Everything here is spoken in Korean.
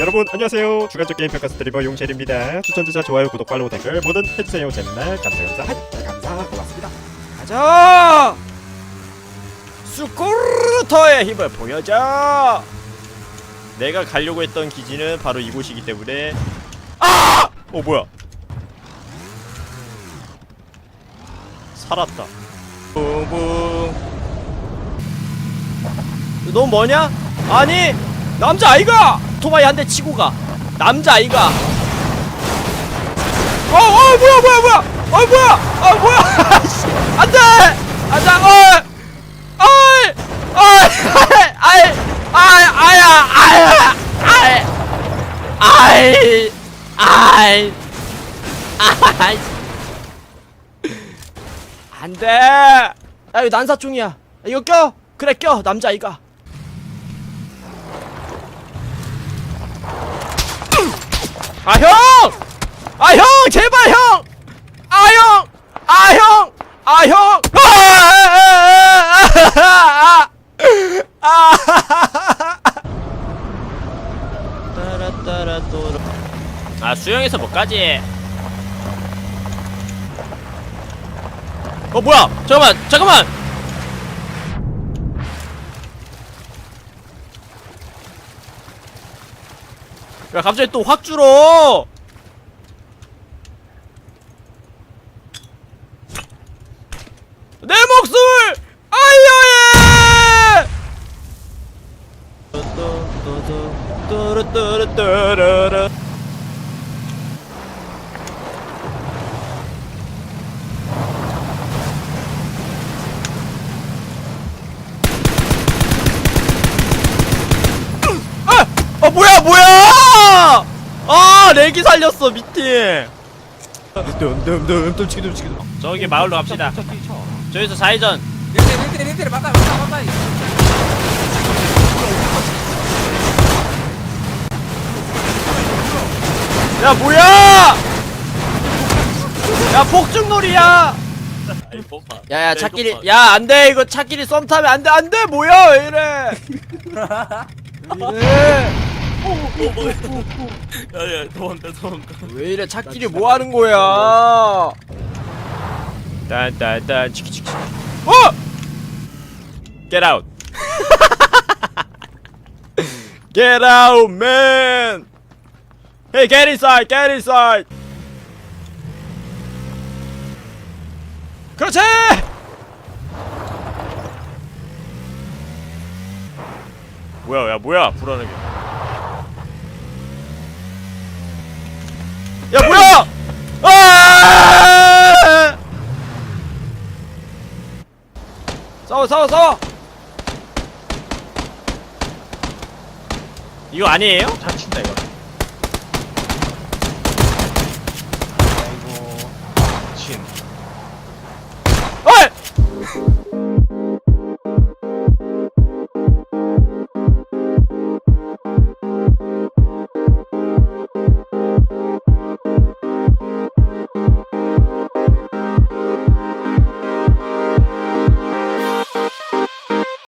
여러분 안녕하세요 주간적 게임 평가 스트리머 용실입니다 추천 주자 좋아요 구독 팔로우 댓글 뭐든 해주세요 재밌날 감사 감사 핫, 네, 감사 고맙습니다 가자! 스쿠르터의 힘을 보여줘! 내가 가려고 했던 기지는 바로 이곳이기 때문에 아! 어 뭐야? 살았다. 붕붕. 너 뭐냐? 아니 남자 아이가 토마이 한 대 치고 가. 남자 아이가. 어, 어, 뭐야, 뭐야, 뭐야, 어, 뭐야, 어, 뭐야, 아이씨, 안 돼, 안 돼, 어, 어이, 어이, 아이, 아이, 아야, 아야, 아이, 아이, 아이, 아이, 안 돼, 야, 이거 난사총이야, 이거 껴, 그래, 껴, 남자아이가. 아, 형! 아, 형! 제발, 형! 아, 형! 아, 형! 아, 형! 아! 아! 아! 아, 수영에서 못 가지. 어, 뭐야? 잠깐만, 잠깐만! 야, 갑자기 또 확 줄어! 내 목숨을! 뚜 아 렉이 살렸어 미팅. 저기 마을로 갑시다. 저기서 맞다 맞다 맞다 야 뭐야! 야 폭죽놀이야! 야야 차끼리 야 안돼 이거 차끼리 썸 타면 안돼 안돼 뭐야 왜 이래 왜 이래 야야 도망가 도망가. 왜 이래? 차끼리 뭐 하는 거야? 딴딴딴 치키치키. 어! Get out. Get out man. Hey get inside get inside. 그렇지! 뭐야 야 뭐야 불안하게 야 뭐야? 아! 싸워 싸워 싸워! 이거 아니에요? 잘 친다 이거. 아이고 친